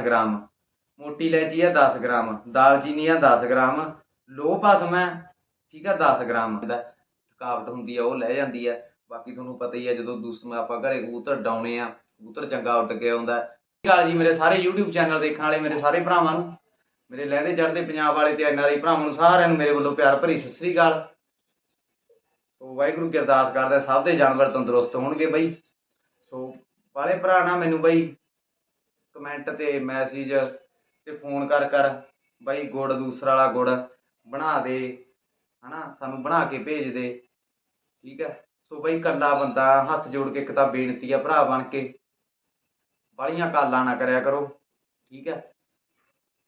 Gram. ਮੋਟੀ ਇਲਾਇਚੀ ਆ 10 ਗ੍ਰਾਮ। ਦਾਲਚੀਨੀ ਆ 10 ਗ੍ਰਾਮ। ਲੋਹ ਭਸਮ ਹੈ ਠੀਕ ਆ 10 ਗ੍ਰਾਮ। ਦਾ ਥਕਾਵਟ ਹੁੰਦੀ ਆ, ਉਹ ਲੈ ਜਾਂਦੀ ਆ। ਬਾਕੀ ਤੁਹਾਨੂੰ ਪਤਾ ਹੀ ਆ, ਜਦੋਂ ਦੂਸਰਾ ਆਪਾਂ ਘਰੇ ਕਬੂਤਰ ਡਾਉਣੇ ਆ, ਕਬੂਤਰ ਚੰਗਾ ਉੱਡ ਕੇ ਆਉਂਦਾ। ਸਤਿ ਜੀ, ਮੇਰੇ ਸਾਰੇ YouTube ਚੈਨਲ ਦੇਖਣ ਵਾਲੇ, ਮੇਰੇ ਸਾਰੇ ਭਰਾਵਾਂ ਨੂੰ। ਮੇਰੇ ਲਹਿੰਦੇ ਚੜ੍ਹਦੇ ਪੰਜਾਬ ਵਾਲੇ ਤੇ ਐਨਆਰਆਈ ਭਰਾਵਾਂ ਨੂੰ ਸਾਰਿਆਂ ਨੂੰ ਮੇਰੇ ਵੱਲੋਂ ਪਿਆਰ ਭਰੀ ਸਤਿ ਸ੍ਰੀ ਅਕਾਲ। ਸੋ ਵਾਹਿਗੁਰੂ ਕੀ ਅਰਦਾਸ ਕਰਦਾ, ਸਭ ਦੇ ਜਾਨਵਰ ਤੰਦਰੁਸਤ ਹੋਣਗੇ ਬਈ। ਸੋ ਵਾਲੇ ਭਰਾ ਨਾ ਮੈਨੂੰ ਬਈ ਕਮੈਂਟ ਤੇ ਮੈਸੇਜ ਤੇ ਫੋਨ ਕਰ ਕਰ, ਬਾਈ ਗੁੜ, ਦੂਸਰਾ ਵਾਲਾ ਗੁੜ ਬਣਾ ਦੇ। ਹਨਾ? ਸਾਨੂੰ ਬਣਾ ਕੇ ਭੇਜ ਦੇ। ਠੀਕ ਹੈ? ਸੋ ਬਈ ਕੱਲਾ ਬੰਦਾ ਹੱਥ ਜੋੜ ਕੇ ਇੱਕ ਤਾਂ ਬੇਨਤੀ ਆ ਭਰਾ ਬਣ ਕੇ। ਬਾਲੀਆਂ ਕਾਲਾਂ ਨਾ ਕਰਿਆ ਕਰੋ। ਠੀਕ ਹੈ?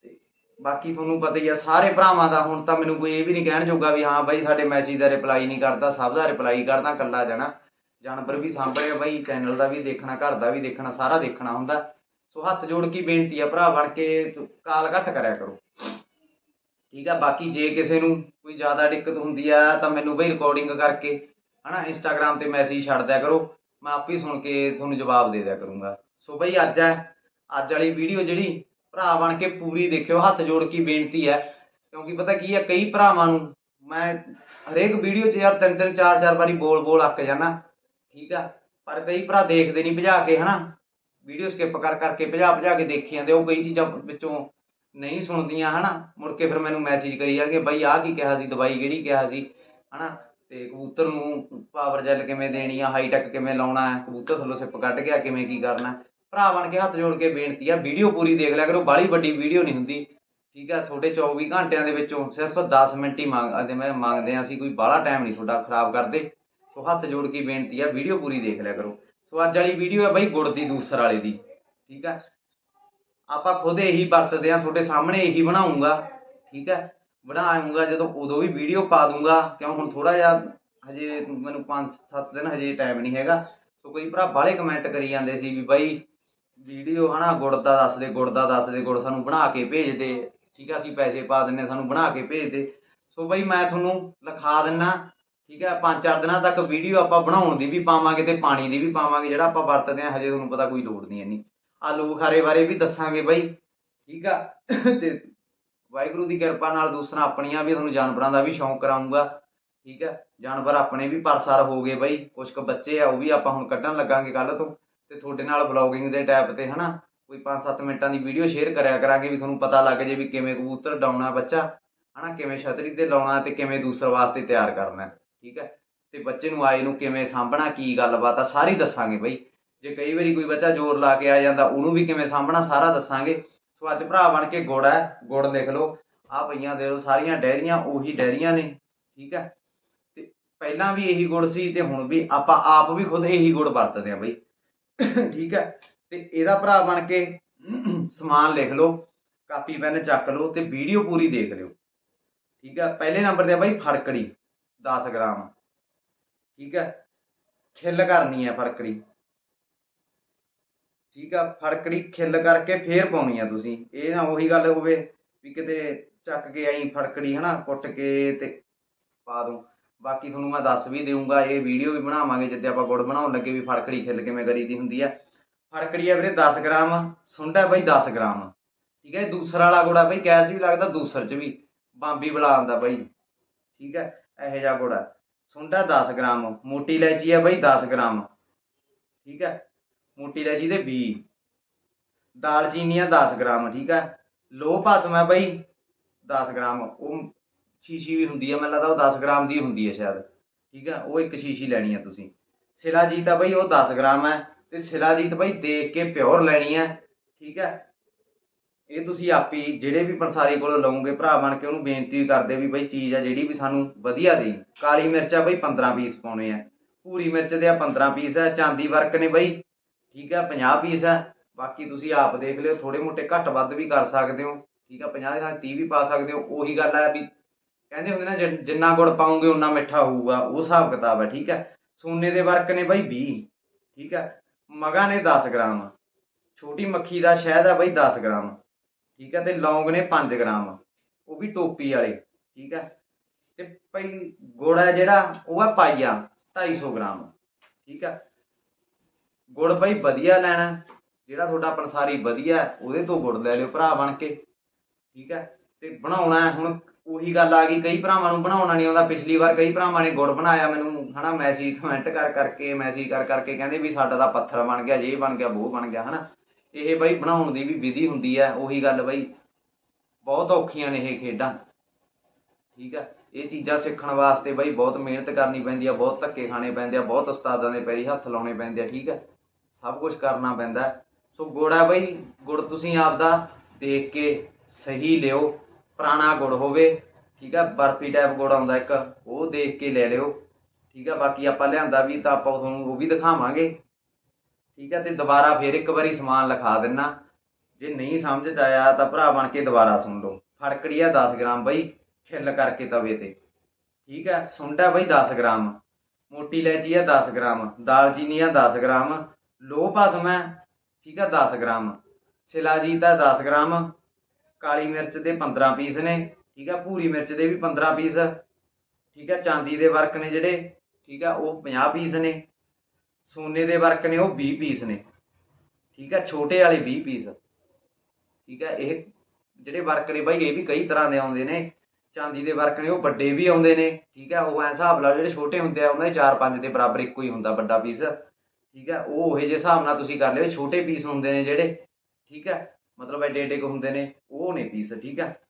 ਤੇ ਬਾਕੀ ਤੁਹਾਨੂੰ ਪਤਾ ਹੀ ਆ, ਸਾਰੇ ਭਰਾਵਾਂ ਦਾ ਹੁਣ ਤਾਂ ਮੈਨੂੰ ਕੋਈ ਇਹ ਵੀ ਨਹੀਂ ਕਹਿਣ ਜੋਗਾ ਵੀ ਹਾਂ ਬਾਈ ਸਾਡੇ ਮੈਸੇਜ ਦਾ ਰਿਪਲਾਈ ਨਹੀਂ ਕਰਦਾ, ਸਭ ਦਾ ਰਿਪਲਾਈ ਕਰਦਾ ਕੱਲਾ ਜਾਣਾ। ਜਾਨਵਰ ਵੀ ਸਾਂਭਣੇ ਆ ਬਾਈ ਚੈਨਲ ਦਾ ਵੀ ਦੇਖਣਾ, ਘਰ ਦਾ ਵੀ ਦੇਖਣਾ, ਸਾਰਾ ਦੇਖਣਾ ਹੁੰਦਾ। ਸੋ ਹੱਥ ਜੋੜ ਕੇ ਬੇਨਤੀ ਆ ਭਰਾ ਬਣ ਕੇ, ਕਾਲ ਘੱਟ ਕਰਿਆ ਕਰੋ। ਠੀਕ ਆ, ਬਾਕੀ ਜੇ ਕਿਸੇ ਨੂੰ ਕੋਈ ਜ਼ਿਆਦਾ ਦਿੱਕਤ ਹੁੰਦੀ ਆ ਤਾਂ ਮੈਨੂੰ ਬਈ ਰਿਕਾਰਡਿੰਗ ਕਰਕੇ, ਹਨਾ ਇੰਸਟਾਗ੍ਰam ਤੇ ਮੈਸੇਜ ਛੱਡ ਦਿਆ ਕਰੋ। ਮੈਂ ਆਪੇ ਸੁਣ ਕੇ ਤੁਹਾਨੂੰ ਜਵਾਬ ਦੇ ਦਿਆ ਕਰੂੰਗਾ। ਸੋ ਬਈ ਅੱਜ ਹੈ, ਅੱਜ ਵਾਲੀ ਵੀਡੀਓ ਜਿਹੜੀ, ਭਰਾ ਬਣ ਕੇ ਪੂਰੀ ਦੇਖਿਓ, ਹੱਥ ਜੋੜ ਕੇ ਬੇਨਤੀ ਹੈ। ਕਿਉਂਕਿ ਪਤਾ ਕੀ ਹੈ, ਕਈ ਭਰਾਵਾਂ ਨੂੰ ਮੈਂ ਹਰੇਕ ਵੀਡੀਓ 'ਚ ਯਾਰ ਤਿੰਨ ਤਿੰਨ ਚਾਰ ਚਾਰ ਵਾਰੀ ਬੋਲ ਬੋਲ ਅੱਕ ਜਾਣਾ ਠੀਕ ਆ, ਪਰ ਕਈ ਭਰਾ ਦੇਖਦੇ ਨਹੀਂ ਭਜਾ ਕੇ, ਹਨਾ। ਵੀਡੀਓ ਸਕਿਪ ਕਰ ਕਰਕੇ ਭਜਾ ਭਜਾ ਕੇ ਦੇਖੀ ਜਾਂਦੇ ਉਹ ਕਈ ਚੀਜ਼ਾਂ ਵਿੱਚੋਂ ਨਹੀਂ ਸੁਣਦੀਆਂ, ਹਨਾ? ਮੁੜ ਕੇ ਫਿਰ ਮੈਨੂੰ ਮੈਸੇਜ ਕਰੀ ਜਾਣਗੇ ਬਾਈ ਆਹ ਕੀ ਕਿਹਾ ਸੀ, ਦਵਾਈ ਕਿਹੜੀ ਕਿਹਾ ਸੀ, ਹਨਾ? ਤੇ ਕਬੂਤਰ ਨੂੰ ਪਾਵਰ ਜੈਲ ਕਿਵੇਂ ਦੇਣੀ ਆ ਹਾਈ ਟੈਕ ਕਿਵੇਂ ਲਾਉਣਾ ਹੈ ਕਬੂਤਰ ਥੱਲੋਂ ਸਿੱਪ ਕੱਢ ਗਿਆ, ਕਿਵੇਂ ਕੀ ਕਰਨਾ? ਭਰਾ ਬਣ ਕੇ ਹੱਥ ਜੋੜ ਕੇ ਬੇਨਤੀ ਆ ਵੀਡੀਓ ਪੂਰੀ ਦੇਖ ਲਿਆ ਕਰੋ, ਬਾਹਲੀ ਵੱਡੀ ਵੀਡੀਓ ਨਹੀਂ ਹੁੰਦੀ। ਠੀਕ ਆ, ਤੁਹਾਡੇ 24 ਘੰਟਿਆਂ ਦੇ ਵਿੱਚੋਂ ਸਿਰਫ 10 ਮਿੰਟ ਹੀ ਮੰਗਦੇ ਮੈਂ ਮੰਗਦੇ ਆ ਅਸੀਂ, ਕੋਈ ਬਾਹਲਾ ਟਾਈਮ ਨਹੀਂ ਤੁਹਾਡਾ ਖਰਾਬ ਕਰਦੇ। ਸੋ ਹੱਥ ਜੋੜ ਕੇ ਬੇਨਤੀ ਆ ਵੀਡੀਓ ਪੂਰੀ ਦੇਖ ਲਿਆ ਕਰੋ। ਸੋ ਅੱਜ ਵਾਲੀ ਵੀਡੀਓ ਹੈ ਬਾਈ ਗੁੜ ਦੀ ਦੂਸਰ ਵਾਲੇ ਦੀ, ਠੀਕ ਹੈ? ਆਪਾਂ ਖੁਦ ਇਹੀ ਵਰਤਦੇ ਆ ਤੁਹਾਡੇ ਸਾਹਮਣੇ ਇਹੀ ਬਣਾਉਂਗਾ, ਠੀਕ ਹੈ? ਬਣਾਉਂਗਾ ਜਦੋਂ ਉਦੋਂ ਵੀ ਵੀਡੀਓ ਪਾ ਦੂੰਗਾ, ਕਿਉਂ ਹੁਣ ਥੋੜਾ ਜਿਹਾ ਹਜੇ ਮੈਨੂੰ 5-7 ਦਿਨ ਹਜੇ ਟਾਈਮ ਨਹੀਂ ਹੈਗਾ। ਸੋ ਕੋਈ ਭਰਾ ਬਾਹਲੇ ਕਮੈਂਟ ਕਰੀ ਜਾਂਦੇ ਸੀ ਵੀ ਬਾਈ ਵੀਡੀਓ ਹਨਾ ਗੁੜ ਦਾ ਦੱਸ ਦੇ, ਗੁੜ ਦਾ ਦੱਸ ਦੇ, ਗੁੜ ਸਾਨੂੰ ਬਣਾ ਕੇ ਭੇਜ ਦੇ, ਠੀਕ ਆ ਅਸੀਂ ਪੈਸੇ ਪਾ ਦਿੰਨੇ ਸਾਨੂੰ ਬਣਾ ਕੇ ਭੇਜ ਦੇ। ਸੋ ਬਾਈ ਮੈਂ ਤੁਹਾਨੂੰ ਲਿਖਾ ਦਿੰਨਾ ਠੀਕ ਹੈ, ਪੰਜ ਚਾਰ ਦਿਨਾਂ ਤੱਕ ਵੀਡੀਓ ਆਪਾਂ ਬਣਾਉਣ ਦੀ ਵੀ ਪਾਵਾਂਗੇ ਤੇ ਪਾਣੀ ਦੀ ਵੀ ਪਾਵਾਂਗੇ, ਜਿਹੜਾ ਆਪਾਂ ਵਰਤਦੇ ਆ ਹਜੇ ਤੁਹਾਨੂੰ ਪਤਾ ਕੋਈ ਲੋੜ ਨਹੀਂ ਇੰਨੀ। ਆਲੂ ਬੁਖਾਰੇ ਬਾਰੇ ਵੀ ਦੱਸਾਂਗੇ ਬਾਈ, ਠੀਕ ਆ? ਤੇ ਵਾਹਿਗੁਰੂ ਦੀ ਕਿਰਪਾ ਨਾਲ ਦੂਸਰਾ ਆਪਣੀਆਂ ਵੀ, ਤੁਹਾਨੂੰ ਜਾਨਵਰਾਂ ਦਾ ਵੀ ਸ਼ੌਂਕ ਕਰਾਉਂਗਾ ਠੀਕ ਹੈ? ਜਾਨਵਰ ਆਪਣੇ ਵੀ ਪਰਸਾਰ ਹੋ ਗਏ ਬਾਈ ਕੁਝ ਕੁ ਬੱਚੇ ਆ, ਉਹ ਵੀ ਆਪਾਂ ਹੁਣ ਕੱਢਣ ਲੱਗਾਂਗੇ ਕੱਲ ਤੋਂ। ਤੇ ਤੁਹਾਡੇ ਨਾਲ ਵਲੌਗਿੰਗ ਦੇ ਟੈਪ ਤੇ, ਹਨਾ? ਕੋਈ 5-7 ਮਿੰਟਾਂ ਦੀ ਵੀਡੀਓ ਸ਼ੇਅਰ ਕਰਿਆ ਕਰਾਂਗੇ ਵੀ ਤੁਹਾਨੂੰ ਪਤਾ ਲੱਗ ਜੇ ਵੀ ਕਿਵੇਂ ਕਬੂਤਰ ਡਾਉਣਾ ਬੱਚਾ, ਹਨਾ? ਕਿਵੇਂ ਛਤਰੀ ਤੇ ਲਾਉਣਾ ਤੇ ਕਿਵੇਂ ਦੂਸਰੇ ਵਾਸਤੇ ਤਿਆਰ ਕਰਨਾ। ਠੀਕ ਹੈ? ਤੇ ਬੱਚੇ ਨੂੰ ਆਏ ਨੂੰ ਕਿਵੇਂ ਸਾਂਭਣਾ, ਕੀ ਗੱਲਬਾਤ ਆ, ਸਾਰੀ ਦੱਸਾਂਗੇ ਬਈ। ਜੇ ਕਈ ਵਾਰੀ ਕੋਈ ਬੱਚਾ ਜ਼ੋਰ ਲਾ ਕੇ ਆ ਜਾਂਦਾ, ਉਹਨੂੰ ਵੀ ਕਿਵੇਂ ਸਾਂਭਣਾ, ਸਾਰਾ ਦੱਸਾਂਗੇ। ਸੋ ਅੱਜ ਭਰਾ ਬਣ ਕੇ ਗੁੜ ਹੈ, ਗੁੜ ਲਿਖ ਲਓ। ਆ ਪਈਆਂ ਦੇ ਲਓ, ਸਾਰੀਆਂ ਡੈਰੀਆਂ, ਉਹੀ ਡੈਰੀਆਂ ਨੇ, ਠੀਕ ਹੈ? ਤੇ ਪਹਿਲਾਂ ਵੀ ਇਹੀ ਗੁੜ ਸੀ ਤੇ ਹੁਣ ਵੀ ਆਪਾਂ ਆਪ ਵੀ ਖੁਦ ਇਹੀ ਗੁੜ ਵਰਤਦੇ ਆ ਬਈ। ਠੀਕ ਹੈ? ਤੇ ਇਹਦਾ ਭਰਾ ਬਣ ਕੇ ਸਮਾਨ ਲਿਖ ਲਓ, ਕਾਪੀ, ਪੈਨ ਚੱਕ ਲਓ ਤੇ ਵੀਡੀਓ ਪੂਰੀ ਦੇਖ ਲਿਓ। ਠੀਕ ਹੈ? ਪਹਿਲੇ ਨੰਬਰ ਤੇ ਆ ਬਾਈ ਫੜਕੜੀ। 10 ਗ੍ਰਾਮ। ਠੀਕ ਹੈ? ਖਿੱਲ ਕਰਨੀ ਹੈ ਫੜਕੜੀ। ਠੀਕ ਆ, ਫੜਕੜੀ ਖਿੱਲ ਕਰਕੇ ਫੇਰ ਪਾਉਣੀ ਆ ਤੁਸੀਂ। ਇਹ ਨਾ ਉਹੀ ਗੱਲ ਹੋਵੇ ਵੀ ਕਿਤੇ ਚੱਕ ਕੇ ਆਈ ਫੜਕੜੀ ਹਨਾ, ਕੁੱਟ ਕੇ ਤੇ ਪਾ ਦੂੰ। ਬਾਕੀ ਤੁਹਾਨੂੰ ਮੈਂ ਦੱਸ ਵੀ ਦੇਵਾਂਗਾ ਇਹ ਵੀਡੀਓ ਵੀ ਬਣਾਵਾਂਗੇ, ਜਿੱਦੇ ਆਪਾਂ ਗੁੜ ਬਣਾਉਣ ਲੱਗੇ ਵੀ ਫੜਕੜੀ ਖਿੱਲ ਕਿਵੇਂ ਕਰੀਦੀ ਹੁੰਦੀ ਆ। ਫੜਕੜੀ ਆ ਵੀਰੇ 10 ਗ੍ਰਾਮ, ਸੁੰਡਾ ਬਈ 10 ਗ੍ਰਾਮ। ਠੀਕ ਹੈ, ਦੂਸਰਾ ਵਾਲਾ ਗੁੜ ਆ ਬਾਈ, ਗੈਸ ਵੀ ਲੱਗਦਾ ਦੂਸਰ ਚ ਵੀ, ਬਾਂਬੀ ਬਲਾ ਆਂਦਾ ਬਾਈ। ਠੀਕ ਹੈ ਇਹੋ ਜਿਹਾ ਗੁੜ ਆ ਸੁੰਡਾ 10 ਗ੍ਰਾਮ, ਮੋਟੀ ਇਲਾਇਚੀ ਹੈ ਬਈ 10 ਗ੍ਰਾਮ। ਠੀਕ ਹੈ? ਮੋਟੀ ਇਲਾਇਚੀ ਦੇ 20 ਦਾਲਚੀਨੀ ਹੈ 10 ਗ੍ਰਾਮ, ਠੀਕ ਹੈ? ਲੋਹ ਭਸਮ ਹੈ ਬਈ 10 ਗ੍ਰਾਮ। ਉਹ ਸ਼ੀਸ਼ੀ ਵੀ ਹੁੰਦੀ ਹੈ, ਮੈਨੂੰ ਲੱਗਦਾ ਉਹ 10 ਗ੍ਰਾਮ ਦੀ ਹੁੰਦੀ ਹੈ ਸ਼ਾਇਦ। ਠੀਕ ਹੈ? ਉਹ ਇੱਕ ਸ਼ੀਸ਼ੀ ਲੈਣੀ ਹੈ ਤੁਸੀਂ। ਸਿਲਾਜੀਤ ਆ ਬਾਈ ਉਹ 10 ਗ੍ਰਾਮ ਹੈ ਤੇ ਸਿਲਾਜੀਤ ਬਾਈ ਦੇਖ ਕੇ ਪਿਓਰ ਲੈਣੀ ਹੈ। ਠੀਕ ਹੈ? ਇਹ ਤੁਸੀਂ ਆਪੀ ਜਿਹੜੇ ਵੀ ਪੰਸਾਰੀ ਕੋਲੋਂ ਲਓਗੇ ਭਰਾ ਬਣ ਕੇ ਉਹਨੂੰ ਬੇਨਤੀ ਕਰਦੇ ਵੀ ਬਈ ਚੀਜ਼ ਆ ਜਿਹੜੀ ਵੀ ਸਾਨੂੰ ਵਧੀਆ ਦੇ ਕਾਲੀ ਮਿਰਚ ਆ ਬਈ 15 ਪੀਸ ਪਾਉਣੇ ਆ। ਭੂਰੀ ਮਿਰਚ ਦੇ ਆ 15 ਪੀਸ ਆ, ਚਾਂਦੀ ਵਰਕ ਨੇ ਬਈ, ਠੀਕ ਆ 50 ਪੀਸ ਆ। ਬਾਕੀ ਤੁਸੀਂ ਆਪ ਦੇਖ ਲਿਓ ਥੋੜੇ ਮੋਟੇ ਘੱਟ ਵੱਧ ਵੀ ਕਰ ਸਕਦੇ ਹੋ, ਠੀਕ ਆ 50 ਦੇ ਥਾਂ 30 ਵੀ ਪਾ ਸਕਦੇ ਹੋ। ਉਹੀ ਗੱਲ ਆ ਵੀ ਕਹਿੰਦੇ ਹੁੰਦੇ ਨਾ ਜਿੰਨਾ ਗੁੜ ਪਾਉਂਗੇ ਉਨਾ ਮਿੱਠਾ ਹੋਊਗਾ। ਉਹ ਹਿਸਾਬ ਕਿਤਾਬ ਹੈ ਠੀਕ ਹੈ ਸੋਨੇ ਦੇ ਵਰਕ ਨੇ ਬਈ 20 ਠੀਕ ਹੈ ਮਗਾ ਨੇ 10 ਗ੍ਰਾਮ। ਛੋਟੀ ਮੱਖੀ ਦਾ ਸ਼ਹਿਦ ਆ ਬਈ 10 ਗ੍ਰਾਮ। ਠੀਕ ਹੈ ਤੇ ਲੌਂਗ ਨੇ 5 ਗ੍ਰਾਮ। ਉਹ ਵੀ ਟੋਪੀ ਵਾਲੇ, ਠੀਕ ਹੈ ਤੇ ਭਾਈ ਗੁੜ ਹੈ ਜਿਹੜਾ, ਉਹ ਹੈ ਪਾਈਆ 250 ਗ੍ਰਾਮ, ਠੀਕ ਹੈ ਗੁੜ ਭਾਈ ਵਧੀਆ ਲੈਣਾ, ਜਿਹੜਾ ਤੁਹਾਡਾ ਪੰਸਾਰੀ ਵਧੀਆ ਉਹਦੇ ਤੋਂ ਗੁੜ ਲੈ ਲਿਓ ਭਰਾ ਬਣ ਕੇ, ਠੀਕ ਹੈ ਤੇ ਬਣਾਉਣਾ ਹੁਣ ਉਹੀ ਗੱਲ ਆ ਗਈ, ਕਈ ਭਰਾਵਾਂ ਨੂੰ ਬਣਾਉਣਾ ਨਹੀਂ ਆਉਂਦਾ। ਪਿਛਲੀ ਵਾਰ ਕਈ ਭਰਾਵਾਂ ਨੇ ਗੁੜ ਬਣਾਇਆ ਮੈਨੂੰ, ਹਨਾ ਮੈਸੇਜ ਕਮੈਂਟ ਕਰ ਕਰਕੇ ਮੈਸੇਜ ਕਰ ਕਰਕੇ ਕਹਿੰਦੇ ਵੀ ਸਾਡਾ ਤਾਂ ਪੱਥਰ ਬਣ ਗਿਆ, ਜੇ ਬਣ ਗਿਆ ਉਹ ਬਣ ਗਿਆ, ਹਨਾ। ਇਹ ਬਾਈ ਬਣਾਉਣ ਦੀ ਵੀ ਵਿਧੀ ਹੁੰਦੀ ਹੈ ਉਹੀ ਗੱਲ ਬਈ। ਬਹੁਤ ਔਖੀਆਂ ਨੇ ਇਹ ਖੇਡਾਂ। ਠੀਕ ਹੈ ਇਹ ਚੀਜ਼ਾਂ ਸਿੱਖਣ ਵਾਸਤੇ ਬਈ ਬਹੁਤ ਮਿਹਨਤ ਕਰਨੀ ਪੈਂਦੀ ਆ, ਬਹੁਤ ਧੱਕੇ ਖਾਣੇ ਪੈਂਦੇ ਆ, ਬਹੁਤ ਉਸਤਾਦਾਂ ਦੇ ਪੈਰੀ ਹੱਥ ਲਾਉਣੇ ਪੈਂਦੇ ਆ, ਠੀਕ ਹੈ ਸਭ ਕੁਝ ਕਰਨਾ ਪੈਂਦਾ। ਸੋ ਗੁੜ ਹੈ ਬਈ, ਗੁੜ ਤੁਸੀਂ ਆਪਦਾ ਦੇਖ ਕੇ ਸਹੀ ਲਿਓ, ਪੁਰਾਣਾ ਗੁੜ ਹੋਵੇ, ਠੀਕ ਹੈ ਬਰਫੀ ਟਾਈਪ ਗੁੜ ਆਉਂਦਾ ਇੱਕ, ਉਹ ਦੇਖ ਕੇ ਲੈ ਲਿਓ। ਠੀਕ ਹੈ ਬਾਕੀ ਆਪਾਂ ਲਿਆਂਦਾ ਵੀ ਤਾਂ ਆਪਾਂ ਤੁਹਾਨੂੰ ਉਹ ਵੀ ਦਿਖਾਵਾਂਗੇ। ਠੀਕ ਹੈ ਤੇ ਦੁਬਾਰਾ ਫੇਰ ਇੱਕ ਵਾਰੀ ਸਮਾਨ ਲਿਖਾ ਦਿੰਨਾ। ਜੇ ਨਹੀਂ ਸਮਝ ਚ ਆਇਆ ਤਾਂ ਭਰਾ ਬਣ ਕੇ ਦੁਬਾਰਾ ਸੁਣ ਲਓ। ਫੜਕੜੀ ਆ 10 ਗ੍ਰਾਮ ਬਈ, ਖਿੱਲ ਕਰਕੇ ਤਵੇ ਤੇ। ਠੀਕ ਹੈ ਸੁੰਡਾ ਬਈ 10 ਗ੍ਰਾਮ। ਮੋਟੀ ਇਲਾਇਚੀ ਆ 10 ਗ੍ਰਾਮ, ਦਾਲਚੀਨੀ ਆ 10 ਗ੍ਰਾਮ, ਲੋਹ ਭਸਮ ਹੈ ਠੀਕ ਹੈ 10 ਗ੍ਰਾਮ। ਸ਼ਿਲਾਜੀਤ ਹੈ 10 ਗ੍ਰਾਮ, ਕਾਲੀ ਮਿਰਚ ਦੇ 15 ਪੀਸ ਨੇ, ਠੀਕ ਹੈ ਭੂਰੀ ਮਿਰਚ ਦੇ ਵੀ 15 ਪੀਸ। ਠੀਕ ਹੈ ਚਾਂਦੀ ਦੇ ਵਰਕ ਨੇ ਜਿਹੜੇ, ਠੀਕ ਆ, ਉਹ 50 ਪੀਸ ਨੇ। ਸੋਨੇ ਦੇ ਵਰਕ ਨੇ ਉਹ 20 ਪੀਸ ਨੇ। ਠੀਕ ਹੈ ਛੋਟੇ ਵਾਲੇ 20 ਪੀਸ। ਠੀਕ ਹੈ ਇਹ ਜਿਹੜੇ ਵਰਕ ਨੇ ਬਾਈ, ਇਹ ਵੀ ਕਈ ਤਰ੍ਹਾਂ ਦੇ ਆਉਂਦੇ ਨੇ। ਚਾਂਦੀ ਦੇ ਵਰਕ ਨੇ, ਉਹ ਵੱਡੇ ਵੀ ਆਉਂਦੇ ਨੇ। ਠੀਕ ਹੈ ਉਹ ਐ ਹਿਸਾਬ ਨਾਲ ਜਿਹੜੇ ਛੋਟੇ ਹੁੰਦੇ ਆ, ਉਹਨਾਂ ਦੇ 4-5 ਦੇ ਬਰਾਬਰ ਇੱਕੋ ਹੀ ਹੁੰਦਾ ਵੱਡਾ ਪੀਸ। ਠੀਕ ਹੈ ਉਹ ਉਹੇ ਜਿਹੇ ਹਿਸਾਬ ਨਾਲ ਤੁਸੀਂ ਕਰ ਲਿਓ ਛੋਟੇ ਪੀਸ ਹੁੰਦੇ ਨੇ ਜਿਹੜੇ। ਠੀਕ ਹੈ ਮਤਲਬ ਐਡੇ ਐਡੇ ਕੁ ਹੁੰਦੇ ਨੇ, ਉਹ ਨੇ ਪੀਸ, ਠੀਕ ਹੈ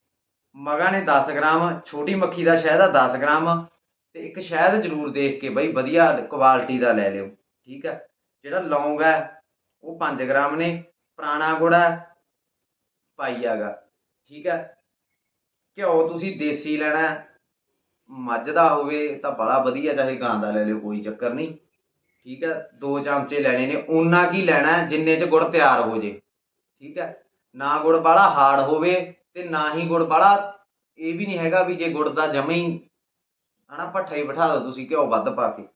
ਮਗਾ ਨੇ 10 ਗ੍ਰਾਮ, ਛੋਟੀ ਮੱਖੀ ਦਾ ਸ਼ਹਿਦ ਆ 10 ਗ੍ਰਾਮ। ਤੇ ਇੱਕ ਸ਼ਹਿਦ ਜ਼ਰੂਰ ਦੇਖ ਕੇ ਬਈ, ਵਧੀਆ ਕੁਆਲਿਟੀ ਦਾ ਲੈ ਲਿਓ। ਠੀਕ ਹੈ? ਜਿਹੜਾ ਲੌਂਗ ਹੈ, ਉਹ 5 ਗ੍ਰਾਮ ਨੇ, ਪੁਰਾਣਾ ਗੁੜ ਹੈ, ਪਾਈ ਹੈਗਾ ਠੀਕ ਹੈ? ਘਿਓ ਤੁਸੀਂ ਦੇਸੀ ਲੈਣਾ ਮੱਝ ਦਾ ਹੋਵੇ ਤਾਂ ਬੜਾ ਵਧੀਆ, ਚਾਹੇ ਗਾਂ ਦਾ ਲੈ ਲਿਓ, ਕੋਈ ਚੱਕਰ ਨਹੀਂ, ਠੀਕ ਹੈ? ਦੋ ਚਮਚੇ ਲੈਣੇ ਨੇ ਉਨਾ ਕੀ ਲੈਣਾ ਜਿੰਨੇ ਚ ਗੁੜ ਤਿਆਰ ਹੋ ਜੇ, ਠੀਕ ਹੈ? ਨਾ ਗੁੜ ਬਾਲਾ ਹਾਰਡ ਹੋਵੇ ਤੇ ਨਾ ਹੀ ਗੁੜ ਬਾਲਾ ਇਹ ਵੀ ਨਹੀਂ ਹੈਗਾ ਵੀ ਜੇ ਗੁੜ ਦਾ ਜਮਾ ਹੀ, ਹਨਾ, ਭੱਠਾ ਹੀ ਬਿਠਾ ਦਿਓ ਤੁਸੀਂ, ਘਿਓ ਵੱਧ ਪਾ ਕੇ।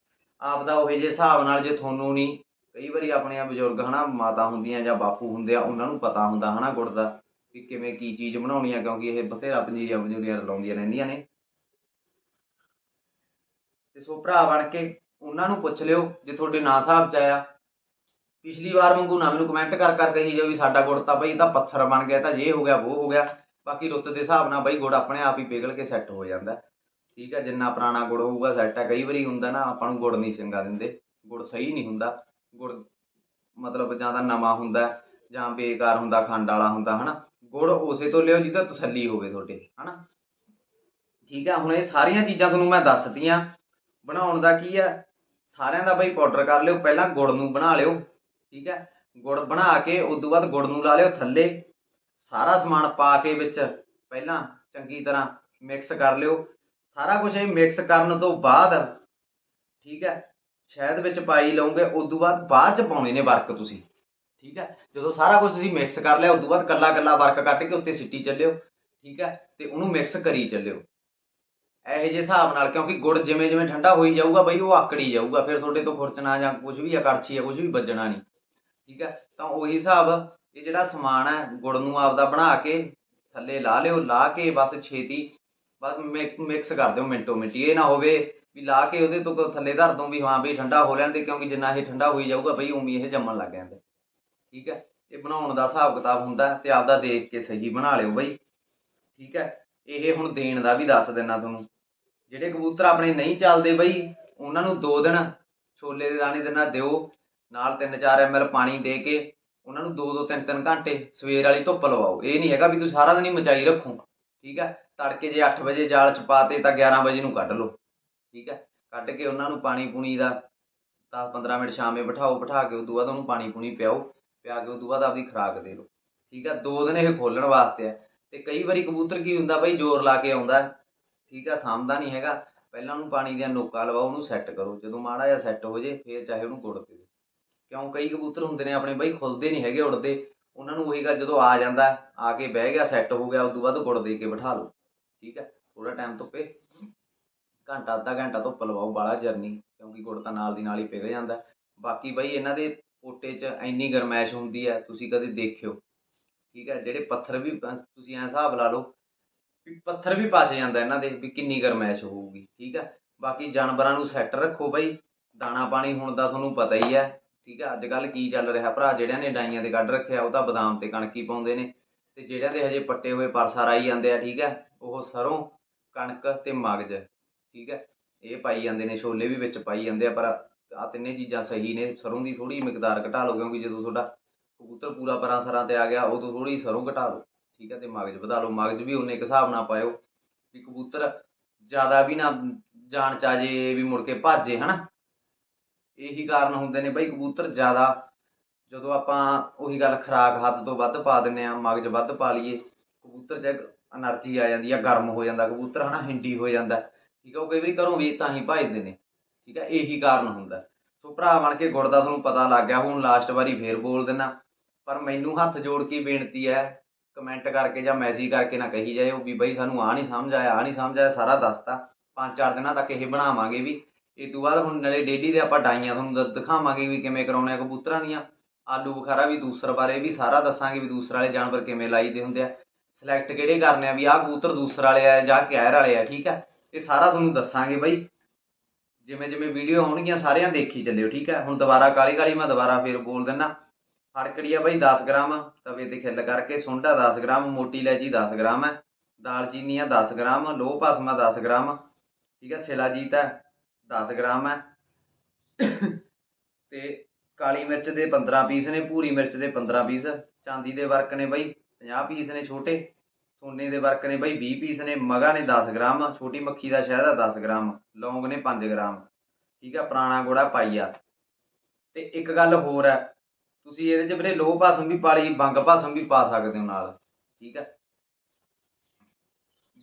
ਆਪ ਦਾ ਉਹੇ ਜਿਹੇ ਹਿਸਾਬ ਨਾਲ ਜੇ ਤੁਹਾਨੂੰ ਨਹੀਂ, ਕਈ ਵਾਰੀ ਆਪਣੇ ਬਜ਼ੁਰਗ ਹਨਾ, ਮਾਤਾ ਹੁੰਦੀਆਂ ਜਾਂ ਬਾਪੂ ਹੁੰਦੇ ਆ, ਉਹਨਾਂ ਨੂੰ ਪਤਾ ਹੁੰਦਾ ਹਨਾ ਗੁੜ ਦਾ ਕਿ ਕਿਵੇਂ ਕੀ ਚੀਜ਼ ਬਣਾਉਣੀ ਆ, ਕਿਉਂਕਿ ਇਹ ਬਥੇਰਾ ਪੰਜੀਰੀਆਂ ਪੰਜੂਰੀਆਂ ਲਾਉਂਦੀਆਂ ਰਹਿੰਦੀਆਂ ਨੇ। ਤੇ ਸੋ ਭਰਾ ਬਣ ਕੇ ਉਹਨਾਂ ਨੂੰ ਪੁੱਛ ਲਿਓ, ਜੇ ਤੁਹਾਡੇ ਨਾਂ ਹਿਸਾਬ ਚ ਆਇਆ, ਪਿਛਲੀ ਵਾਰ ਵਾਂਗੂ ਨਾ ਮੈਨੂੰ ਕਮੈਂਟ ਕਰ ਕਰ ਕਹੀ ਜਾਓ ਵੀ ਸਾਡਾ ਗੁੜ ਤਾਂ ਬਈ ਇਹ ਤਾਂ ਪੱਥਰ ਬਣ ਗਿਆ ਤਾਂ ਇਹ ਹੋ ਗਿਆ, ਉਹ ਹੋ ਗਿਆ। ਬਾਕੀ ਰੁੱਤ ਦੇ ਹਿਸਾਬ ਨਾਲ ਬਈ ਗੁੜ ਆਪਣੇ ਆਪ ਹੀ ਪਿਘਲ ਕੇ ਸੈੱਟ ਹੋ ਜਾਂਦਾ। ਠੀਕ ਹੈ ਜਿੰਨਾ ਪੁਰਾਣਾ ਗੁੜ ਹੋਊਗਾ ਸੈੱਟ ਹੈ ਕਈ ਵਾਰੀ ਹੁੰਦਾ ਨਾ, ਆਪਾਂ ਨੂੰ ਗੁੜ ਨਹੀਂ ਚੰਗਾ ਦਿੰਦੇ। ਗੁੜ ਸਹੀ ਨਹੀਂ ਹੁੰਦਾ। ਗੁੜ ਮਤਲਬ ਜਾਂ ਤਾਂ ਨਵਾਂ ਹੁੰਦਾ, ਜਾਂ ਬੇਕਾਰ ਹੁੰਦਾ, ਖੰਡ ਵਾਲਾ ਹੁੰਦਾ, ਹਨਾ? ਗੁੜ ਉਸੇ ਤੋਂ ਲਿਓ ਜਿਹਦਾ ਤਸੱਲੀ ਹੋਵੇ ਤੁਹਾਡੇ, ਹਨਾ? ਠੀਕ ਆ, ਹੁਣ ਇਹ ਸਾਰੀਆਂ ਚੀਜ਼ਾਂ ਤੁਹਾਨੂੰ ਮੈਂ ਦੱਸਤੀਆਂ। ਬਣਾਉਣ ਦਾ ਕੀ ਹੈ ਸਾਰਿਆਂ ਦਾ ਬਈ ਪਾਊਡਰ ਕਰ ਲਿਓ। ਪਹਿਲਾਂ ਗੁੜ ਨੂੰ ਬਣਾ ਲਿਓ, ਠੀਕ ਹੈ ਗੁੜ ਬਣਾ ਕੇ, ਉਸ ਤੋਂ ਬਾਅਦ ਗੁੜ ਨੂੰ ਲਾ ਲਿਓ ਥੱਲੇ। ਸਾਰਾ ਸਮਾਨ ਪਾ ਕੇ ਵਿੱਚ ਪਹਿਲਾਂ ਚੰਗੀ ਤਰ੍ਹਾਂ ਮਿਕਸ ਕਰ ਲਿਓ। ਸਾਰਾ ਕੁਝ ਇਹ ਮਿਕਸ ਕਰਨ ਤੋਂ ਬਾਅਦ ਠੀਕ ਹੈ, ਸ਼ਹਿਦ ਵਿੱਚ ਪਾਈ ਲਓਗੇ ਉਸ ਤੋਂ ਬਾਅਦ ਬਾਅਦ ਚ ਪਾਉਣੇ ਨੇ ਵਰਕ ਤੁਸੀਂ, ਠੀਕ ਹੈ। ਜਦੋਂ ਸਾਰਾ ਕੁਝ ਤੁਸੀਂ ਮਿਕਸ ਕਰ ਲਿਆ ਉਸ ਤੋਂ ਬਾਅਦ ਕੱਲਾ ਕੱਲਾ ਵਰਕ ਕੱਟ ਕੇ ਉੱਤੇ ਸਿੱਟੀ ਚੱਲਿਓ, ਠੀਕ ਹੈ, ਤੇ ਉਹਨੂੰ ਮਿਕਸ ਕਰੀ ਚੱਲਿਓ। ਇਹੋ ਜਿਹੇ ਹਿਸਾਬ ਨਾਲ, ਕਿਉਂਕਿ ਗੁੜ ਜਿਵੇਂ ਜਿਵੇਂ ਠੰਡਾ ਹੋਈ ਜਾਊਗਾ ਬਈ, ਉਹ ਆਕੜੀ ਜਾਊਗਾ, ਫਿਰ ਤੁਹਾਡੇ ਤੋਂ ਖੁਰਚਣਾ ਜਾਂ ਕੁਝ ਵੀ ਆ, ਕੜਛੀ ਆ ਕੁਝ ਵੀ ਵੱਜਣਾ ਨਹੀਂ, ਠੀਕ ਹੈ। ਤਾਂ ਉਹੀ ਹਿਸਾਬ, ਇਹ ਜਿਹੜਾ ਸਮਾਨ ਹੈ, ਗੁੜ ਨੂੰ ਆਪਦਾ ਬਣਾ ਕੇ ਥੱਲੇ ਲਾ ਲਿਓ, ਲਾ ਕੇ ਬਸ ਛੇਤੀ ਬਸ ਮਿਕਸ ਕਰ ਦਿਓ ਮਿੰਟੋ ਮਿੰਟੀ, ਇਹ ਨਾ ਹੋਵੇ ਵੀ ਲਾ ਕੇ ਉਹਦੇ ਤੋਂ ਥੱਲੇ ਧਰ ਦੋ ਵੀ ਹਾਂ ਬਈ ਠੰਡਾ ਹੋ ਲੈਣ ਦੇ, ਕਿਉਂਕਿ ਜਿੰਨਾ ਇਹ ਠੰਡਾ ਹੋਈ ਜਾਊਗਾ ਬਈ ਉਵੇਂ ਇਹ ਜੰਮਣ ਲੱਗ ਜਾਂਦਾ। ਠੀਕ ਹੈ? ਇਹ ਬਣਾਉਣ ਦਾ ਹਿਸਾਬ ਕਿਤਾਬ ਹੁੰਦਾ, ਤੇ ਆਪਦਾ ਦੇਖ ਕੇ ਸਹੀ ਬਣਾ ਲਿਓ ਬਈ। ਠੀਕ ਹੈ? ਇਹ ਹੁਣ ਦੇਣ ਦਾ ਵੀ ਦੱਸ ਦਿੰਨਾ ਤੁਹਾਨੂੰ। ਜਿਹੜੇ ਕਬੂਤਰ ਆਪਣੇ ਨਹੀਂ ਚੱਲਦੇ ਬਈ, ਉਹਨਾਂ ਨੂੰ 2 ਦਿਨ ਛੋਲੇ ਦੇ ਦਾਣੇ ਦੇ ਨਾਲ ਦਿਓ ਨਾਲ 3-4 ml ਪਾਣੀ ਦੇ ਕੇ ਉਹਨਾਂ ਨੂੰ 2-2 3-3 ਘੰਟੇ ਸਵੇਰ ਵਾਲੀ ਧੁੱਪ ਲਵਾਓ। ਇਹ ਨਹੀਂ ਹੈਗਾ ਵੀ ਤੁਸੀਂ ਸਾਰਾ ਦਿਨ ਹੀ ਮਚਾਈ ਰੱਖੋ ਠੀਕ ਹੈ? ਤੜਕੇ ਜੇ 8 ਵਜੇ ਜਾਲ ਚ ਪਾਤੇ ਤਾਂ 11 ਵਜੇ ਨੂੰ ਕੱਢ ਲਓ, ਠੀਕ ਹੈ? ਕੱਢ ਕੇ ਉਹਨਾਂ ਨੂੰ ਪਾਣੀ ਪੂਣੀ ਦਾ 10-15 ਮਿੰਟ ਸ਼ਾਮੇ ਬਿਠਾਓ, ਬਿਠਾ ਕੇ ਉਦੋਂ ਬਾਅਦ ਉਹਨੂੰ ਪਾਣੀ ਪੂਣੀ ਪਿਆਓ, ਪਿਆ ਕੇ ਉਦੋਂ ਬਾਅਦ ਆਪਦੀ ਖੁਰਾਕ ਦੇ ਲਓ ਠੀਕ ਹੈ? ਦੋ ਦਿਨ ਇਹ ਖੋਲਣ ਵਾਸਤੇ ਹੈ ਤੇ ਕਈ ਵਾਰੀ ਕਬੂਤਰ ਕੀ ਹੁੰਦਾ ਬਈ ਜ਼ੋਰ ਲਾ ਕੇ ਆਉਂਦਾ ਠੀਕ ਹੈ? ਸਾਂਭਦਾ ਨਹੀਂ ਹੈਗਾ, ਪਹਿਲਾਂ ਉਹਨੂੰ ਪਾਣੀ ਦੀਆਂ ਨੋਕਾਂ ਲਵਾਓ, ਉਹਨੂੰ ਸੈੱਟ ਕਰੋ, ਜਦੋਂ ਮਾੜਾ ਜਿਹਾ ਸੈੱਟ ਹੋ ਜੇ ਫੇਰ ਚਾਹੇ ਉਹਨੂੰ ਗੁੜ ਦੇ ਦਿਓ। ਕਿਉਂ? ਕਈ ਕਬੂਤਰ ਹੁੰਦੇ ਨੇ ਆਪਣੇ ਬਈ ਖੁੱਲਦੇ ਨਹੀਂ ਹੈਗੇ ਉੜਦੇ, ਉਹਨਾਂ ਨੂੰ ਉਹੀ ਗੱਲ ਜਦੋਂ ਆ ਜਾਂਦਾ, ਆ ਕੇ ਬਹਿ ਗਿਆ ਸੈੱਟ ਹੋ ਗਿਆ, ਉਦੋਂ ਬਾਅਦ ਗੁੜ ਦੇ ਕੇ ਬਿਠਾ ਲਓ। ਠੀਕ ਹੈ ਥੋੜਾ ਟਾਈਮ ਧੁੱਪੇ। ਘੰਟਾ ਅੱਧਾ ਘੰਟਾ ਧੁੱਪ ਲਵਾਓ ਬਾਲਾ ਜਰਨੀ ਕਿਉਂਕਿ ਗੁੜ ਤਾਂ ਨਾਲ ਦੀ ਨਾਲ ਹੀ ਪਿਘਲ ਜਾਂਦਾ। ਬਾਕੀ ਬਈ ਇਹਨਾਂ ਦੇ ਪੋਟੇ 'ਚ ਇੰਨੀ ਗਰਮੈਸ਼ ਹੁੰਦੀ ਹੈ, ਤੁਸੀਂ ਕਦੇ ਦੇਖਿਓ। ਠੀਕ ਹੈ, ਜਿਹੜੇ ਪੱਥਰ ਵੀ, ਤੁਸੀਂ ਐਂ ਹਿਸਾਬ ਲਾ ਲਓ ਵੀ ਪੱਥਰ ਵੀ ਪਾਸੇ ਜਾਂਦਾ ਇਹਨਾਂ ਦੇ ਵੀ ਕਿੰਨੀ ਗਰਮੈਸ਼ ਹੋਊਗੀ, ਠੀਕ ਹੈ। ਬਾਕੀ ਜਾਨਵਰਾਂ ਨੂੰ ਸੈੱਟ ਰੱਖੋ ਬਈ, ਦਾਣਾ ਪਾਣੀ ਹੁਣ ਦਾ ਤੁਹਾਨੂੰ ਪਤਾ ਹੀ ਹੈ, ਠੀਕ ਹੈ। ਅੱਜ ਕੱਲ ਕੀ ਚੱਲ ਰਿਹਾ ਭਰਾ, ਜਿਹੜਿਆਂ ਨੇ ਡਾਈਆਂ ਦੇ ਕੱਢ ਰੱਖਿਆ, ਉਹ ਤਾਂ ਬਦਾਮ ਤੇ ਕਣਕ ਹੀ ਪਾਉਂਦੇ ਨੇ। ਤੇ ਜਿਹੜਿਆਂ ਦੇ ਹਜੇ ਪੱਟੇ ਹੋਏ, ਪਰਸਾ ਰਾਈ ਜਾਂਦੇ ਆ, ਠੀਕ ਹੈ। ਉਹ ਸਰ੍ਹੋਂ ਕਣਕ ਤੇ ਮਗਜ, ਠੀਕ ਹੈ? ਇਹ ਪਾਈ ਜਾਂਦੇ ਨੇ, ਛੋਲੇ ਵੀ ਵਿੱਚ ਪਾਈ ਜਾਂਦੇ ਆ, ਪਰ ਆਹ ਤਿੰਨੇ ਚੀਜ਼ਾਂ ਸਹੀ ਨੇ। ਸਰੋਂ ਦੀ ਥੋੜੀ ਮਿਕਦਾਰ ਘਟਾ ਲਓ, ਕਿਉਂਕਿ ਜਦੋਂ ਤੁਹਾਡਾ ਕਬੂਤਰ ਪੂਰਾ ਪਰਾਂ ਸਰਾਂ ਤੇ ਆ ਗਿਆ, ਉਦੋਂ ਥੋੜੀ ਸਰ੍ਹੋਂ ਘਟਾ ਲਓ, ਠੀਕ ਹੈ? ਅਤੇ ਮਗਜ ਵਧਾ ਲਓ। ਮਗਜ ਵੀ ਉਨੇ ਕੁ ਹਿਸਾਬ ਨਾਲ ਪਾਇਓ ਵੀ ਕਬੂਤਰ ਜ਼ਿਆਦਾ ਵੀ ਨਾ ਜਾਣ ਚ ਆ ਜੇ ਵੀ ਮੁੜ ਕੇ ਭਾਜੇ, ਹਨਾ? ਇਹੀ ਕਾਰਨ ਹੁੰਦੇ ਨੇ ਬਈ ਕਬੂਤਰ ਜ਼ਿਆਦਾ, ਜਦੋਂ ਆਪਾਂ ਉਹੀ ਗੱਲ ਖਰਾਕ ਹੱਦ ਤੋਂ ਵੱਧ ਪਾ ਦਿੰਨੇ ਆ ਮਗਜ ਵੱਧ ਪਾ ਲਈਏ, ਕਬੂਤਰ ਚ ਐਨਰਜੀ ਆ ਜਾਂਦੀ ਆ, ਗਰਮ ਹੋ ਜਾਂਦਾ, ਕਬੂਤਰ ਹਨਾ ਹਿੰਡੀ ਹੋ ਜਾਂਦਾ, ਠੀਕ ਆ, ਉਹ ਕਈ ਵਾਰੀ ਘਰੋਂ ਵੀ ਤਾਂ ਹੀ ਭਜਦੇ ਨੇ, ਠੀਕ ਆ, ਇਹੀ ਕਾਰਨ ਹੁੰਦਾ। ਸੋ ਭਰਾ ਬਣ ਕੇ ਗੁੜ ਦਾ ਤੁਹਾਨੂੰ ਪਤਾ ਲੱਗ ਗਿਆ, ਹੁਣ ਲਾਸਟ ਵਾਰੀ ਫੇਰ ਬੋਲ ਦੇਣਾ ਪਰ ਮੈਨੂੰ ਹੱਥ ਜੋੜ ਕੇ ਬੇਨਤੀ ਹੈ ਕਮੈਂਟ ਕਰਕੇ ਜਾਂ ਮੈਸੇਜ ਕਰਕੇ ਨਾ ਕਹੀ ਜਾਏ ਉਹ ਵੀ ਬਈ ਸਾਨੂੰ ਆ ਨਹੀਂ ਸਮਝ ਆਇਆ ਆ ਨਹੀਂ ਸਮਝ ਆਇਆ, ਸਾਰਾ ਦੱਸਤਾ, ਪੰਜ ਚਾਰ ਦਿਨਾਂ ਤੱਕ ਇਹ ਬਣਾਵਾਂਗੇ ਵੀ, ਇਹ ਤੋਂ ਬਾਅਦ ਹੁਣ ਨਾਲੇ ਡੇਲੀ ਦੇ ਆਪਾਂ ਡਾਈਆਂ ਤੁਹਾਨੂੰ ਦਿਖਾਵਾਂਗੇ ਵੀ ਕਿਵੇਂ ਕਰਾਉਣੇ ਆ ਕਬੂਤਰਾਂ ਦੀਆਂ, ਆਲੂ ਬੁਖਾਰਾ ਵੀ ਦੂਸਰ ਬਾਰੇ ਵੀ ਸਾਰਾ ਦੱਸਾਂਗੇ ਵੀ ਦੂਸਰ ਵਾਲੇ ਜਾਨਵਰ ਕਿਵੇਂ ਲਾਈਦੇ ਹੁੰਦੇ ਆ ਸਿਲੈਕਟ ਕਿਹੜੇ ਕਰਨੇ ਆ ਵੀ ਆਹ ਕਬੂਤਰ ਦੂਸਰ ਵਾਲੇ ਆ ਜਾਂ ਕਹਿਰ ਵਾਲੇ ਆ, ਠੀਕ ਆ? ਇਹ ਸਾਰਾ ਤੁਹਾਨੂੰ ਦੱਸਾਂਗੇ ਬਈ। ਜਿਵੇਂ ਜਿਵੇਂ ਵੀਡੀਓ ਆਉਣਗੀਆਂ ਸਾਰਿਆਂ ਦੇਖੀ ਚੱਲਿਓ, ਠੀਕ ਹੈ ਹੁਣ ਦੁਬਾਰਾ ਕਾਲੀ ਕਾਲੀ ਮੈਂ ਦੁਬਾਰਾ ਫੇਰ ਬੋਲ ਦਿੰਦਾ ਫੜਕੜੀ ਆ ਬਾਈ 10 ਗ੍ਰਾਮ ਤਵੇ ਤੇ ਖਿੱਲ ਕਰਕੇ ਸੁੰਡਾ 10 ਗ੍ਰਾਮ, ਮੋਟੀ ਲੈਚੀ 10 ਗ੍ਰਾਮ ਹੈ ਦਾਲਚੀਨੀ ਆ 10 ਗ੍ਰਾਮ, ਲੋਹ ਭਸਮਾ 10 ਗ੍ਰਾਮ, ਠੀਕ ਹੈ ਸ਼ਿਲਾਜੀਤ ਹੈ 10 ਗ੍ਰਾਮ ਹੈ ਤੇ ਕਾਲੀ ਮਿਰਚ ਦੇ 15 ਪੀਸ ਨੇ, ਭੂਰੀ ਮਿਰਚ ਦੇ 15 ਪੀਸ। ਚਾਂਦੀ ਦੇ ਵਰਕ ਨੇ ਬਈ। 50 ਪੀਸ ਨੇ ਛੋਟੇ, ਸੋਨੇ ਦੇ ਵਰਕ ਨੇ ਬਈ 20 ਪੀਸ ਨੇ, ਮਗਾ ਨੇ 10 ਗ੍ਰਾਮ, ਛੋਟੀ ਮੱਖੀ ਦਾ ਸ਼ਹਿਦ ਆ 10 ਗ੍ਰਾਮ, ਲੌਂਗ ਨੇ 5 ਗ੍ਰਾਮ, ਠੀਕ ਆ, ਪੁਰਾਣਾ ਗੋੜਾ ਪਾਈਆ ਤੇ ਇੱਕ ਗੱਲ ਹੋਰ ਹੈ ਤੁਸੀਂ ਇਹਦੇ 'ਚ ਵੀਰੇ ਲੋਹ ਭਾਸਮ ਵੀ ਪਾ ਲਈ ਬੰਗ ਭਾਸਮ ਵੀ ਪਾ ਸਕਦੇ ਹੋ ਨਾਲ, ਠੀਕ ਹੈ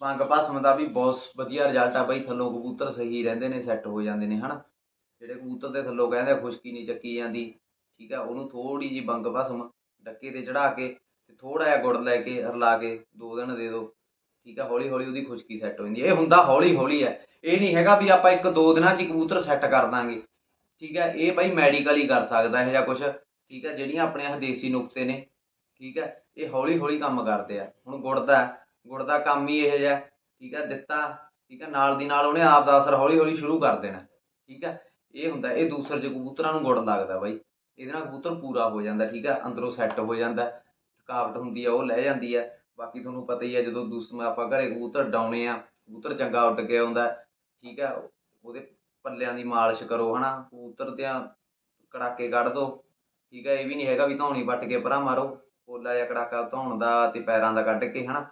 ਬੰਗ ਭਾਸਮ ਦਾ ਵੀ ਬਹੁਤ ਵਧੀਆ ਰਿਜ਼ਲਟ ਆ ਬਈ, ਥੱਲੋਂ ਕਬੂਤਰ ਸਹੀ ਰਹਿੰਦੇ ਨੇ ਸੈੱਟ ਹੋ ਜਾਂਦੇ ਨੇ, ਹਨਾ। ਜਿਹੜੇ ਕਬੂਤਰ ਦੇ ਥੱਲੋਂ ਕਹਿੰਦੇ ਖੁਸ਼ਕੀ ਨਹੀਂ ਚੱਕੀ ਜਾਂਦੀ, ਠੀਕ ਆ, ਉਹਨੂੰ ਥੋੜੀ ਜੀ ਬੰਗ ਭਸਮ ਡੱਕੇ ਤੇ ਚੜਾ ਕੇ ਤੇ ਥੋੜਾ ਜਿਹਾ ਗੁੜ ਲੈ ਕੇ ਰਲਾ ਕੇ ਦੋ ਦਿਨ ਦੇ ਦਿਓ ਠੀਕ ਆ ਹੌਲੀ ਹੌਲੀ ਉਹਦੀ ਖੁਸ਼ਕੀ ਸੈੱਟ ਹੋ ਜਾਂਦੀ ਹੈ। ਇਹ ਹੁੰਦਾ ਹੌਲੀ ਹੌਲੀ ਹੈ। ਇਹ ਨਹੀਂ ਹੈਗਾ ਵੀ ਆਪਾਂ ਇੱਕ ਦੋ ਦਿਨਾਂ 'ਚ ਕਬੂਤਰ ਸੈੱਟ ਕਰ ਦਾਂਗੇ। ਠੀਕ ਹੈ, ਇਹ ਭਾਈ ਮੈਡੀਕਲ ਹੀ ਕਰ ਸਕਦਾ ਇਹ ਜਾਂ ਕੁਝ ਠੀਕ ਹੈ, ਜਿਹੜੀਆਂ ਆਪਣੇ ਦੇਸੀ ਨੁਕਤੇ ਨੇ। ਠੀਕ ਹੈ, ਇਹ ਹੌਲੀ ਹੌਲੀ ਕੰਮ ਕਰਦੇ ਆ। ਹੁਣ ਗੁੜ ਦਾ ਗੁੜ ਦਾ ਕੰਮ ਹੀ ਇਹ ਜਿਹਾ। ਠੀਕ ਹੈ, ਦਿੱਤਾ। ਠੀਕ ਹੈ, ਨਾਲ ਦੀ ਨਾਲ ਉਹਨੇ ਆਪ ਦਾ ਅਸਰ ਹੌਲੀ ਹੌਲੀ ਸ਼ੁਰੂ ਕਰ ਦੇਣਾ। ਠੀਕ ਹੈ, ਇਹ ਹੁੰਦਾ, ਇਹ ਦੂਸਰ ਚ ਕਬੂਤਰਾਂ ਨੂੰ ਗੁੜ ਲੱਗਦਾ ਬਾਈ। ਇਹਦੇ ਨਾਲ ਕਬੂਤਰ ਪੂਰਾ ਹੋ ਜਾਂਦਾ। ਠੀਕ ਹੈ, ਅੰਦਰੋਂ ਸੈੱਟ ਹੋ ਜਾਂਦਾ। ਥਕਾਵਟ ਹੁੰਦੀ ਆ, ਉਹ ਲੈ ਜਾਂਦੀ ਆ। ਬਾਕੀ ਤੁਹਾਨੂੰ ਪਤਾ ਹੀ ਆ, ਜਦੋਂ ਦੂਸਰਾ ਆਪਾਂ ਘਰੇ ਕਬੂਤਰ ਡਾਉਣੇ ਆ, ਕਬੂਤਰ ਚੰਗਾ ਉੱਡ ਕੇ ਆਉਂਦਾ, ਠੀਕ ਹੈ ਉਹਦੇ ਪੱਲਿਆਂ ਦੀ ਮਾਲਿਸ਼ ਕਰੋ, ਹਨਾ, ਕਬੂਤਰ ਤੇ ਕੜਾਕੇ ਕੱਢ ਦੋ, ਠੀਕ ਹੈ ਇਹ ਵੀ ਨਹੀਂ ਹੈਗਾ ਵੀ ਧੌਣੀ ਵੱਟ ਕੇ ਪਰਾਂ ਮਾਰੋ, ਪੋਲਾ ਜਾਂ ਕੜਾਕਾ ਧੌਣ ਦਾ ਤੇ ਪੈਰਾਂ ਦਾ ਕੱਢ ਕੇ, ਹਨਾ,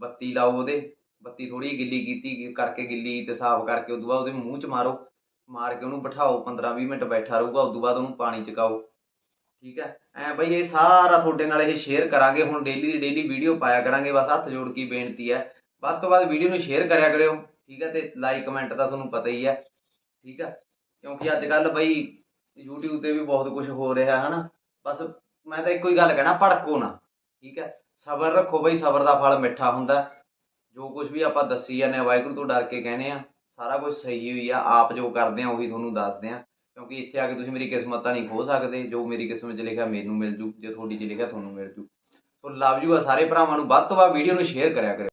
ਬੱਤੀ ਲਾਓ ਉਹਦੇ, ਬੱਤੀ ਥੋੜੀ ਗਿੱਲੀ ਕੀਤੀ ਕਰਕੇ ਗਿੱਲੀ ਤੇ ਸਾਫ਼ ਕਰਕੇ ਉਦੋਂ ਬਾਅਦ ਉਹਦੇ ਮੂੰਹ 'ਚ ਮਾਰੋ, ਮਾਰ ਕੇ ਉਹਨੂੰ ਬਿਠਾਓ 15-20 ਮਿੰਟ ਬੈਠਾ ਰਹੂਗਾ ਉਦੋਂ ਬਾਅਦ ਉਹਨੂੰ ਪਾਣੀ ਚਕਾਓ ਠੀਕ ਹੈ? ਐ ਬਈ ਇਹ ਸਾਰਾ ਤੁਹਾਡੇ ਨਾਲ ਇਹ ਸ਼ੇਅਰ ਕਰਾਂਗੇ, ਹੁਣ ਡੇਲੀ ਦੀ ਡੇਲੀ ਵੀਡੀਓ ਪਾਇਆ ਕਰਾਂਗੇ, ਬਸ ਹੱਥ ਜੋੜ ਕੇ ਬੇਨਤੀ ਹੈ। ਵੱਧ ਤੋਂ ਵੱਧ ਵੀਡੀਓ ਨੂੰ ਸ਼ੇਅਰ ਕਰਿਆ ਕਰਿਓ, ਠੀਕ ਹੈ? ਤੇ ਲਾਈਕ ਕਮੈਂਟ ਤਾਂ ਤੁਹਾਨੂੰ ਪਤਾ ਹੀ ਹੈ, ਠੀਕ ਹੈ? ਕਿਉਂਕਿ ਅੱਜ ਕੱਲ ਬਈ YouTube ਤੇ ਵੀ ਬਹੁਤ ਕੁਝ ਹੋ ਰਿਹਾ ਹੈ ਹਨਾ? ਬਸ ਮੈਂ ਤਾਂ ਇੱਕੋ ਹੀ ਗੱਲ ਕਹਿਣਾ, ਭੜਕੋ ਨਾ, ਠੀਕ ਹੈ? ਸਬਰ ਰੱਖੋ ਬਈ, ਸਬਰ ਦਾ ਫਲ ਮਿੱਠਾ ਹੁੰਦਾ। ਜੋ ਕੁਝ ਵੀ ਆਪਾਂ ਦੱਸੀ ਜਾਂਦੇ ਹਾਂ, ਵਾਹਿਗੁਰੂ ਤੋਂ ਡਰ ਕੇ ਕਹਿੰਦੇ ਆ ਸਾਰਾ ਕੁਝ ਸਹੀ ਹੋਈ ਆ, ਆਪ ਜੋ ਕਰਦੇ ਆ ਉਹੀ ਤੁਹਾਨੂੰ ਦੱਸਦੇ ਆ ਕਿਉਂਕਿ ਇੱਥੇ ਆ ਕੇ ਤੁਸੀਂ ਮੇਰੀ ਕਿਸਮਤ ਤਾਂ ਨਹੀਂ ਖੋ ਸਕਦੇ, ਜੋ ਮੇਰੀ ਕਿਸਮਤ 'ਚ ਲਿਖਿਆ ਮੈਨੂੰ ਮਿਲ ਜੂ, ਜੇ ਤੁਹਾਡੀ 'ਚ ਲਿਖਿਆ ਤੁਹਾਨੂੰ ਮਿਲ ਜੂ। ਸੋ ਲਵ ਯੂ ਆ ਸਾਰੇ ਭਰਾਵਾਂ ਨੂੰ, ਵੱਧ ਤੋਂ ਵੱਧ ਵੀਡੀਓ ਨੂੰ ਸ਼ੇਅਰ ਕਰਿਆ ਕਰਿਓ।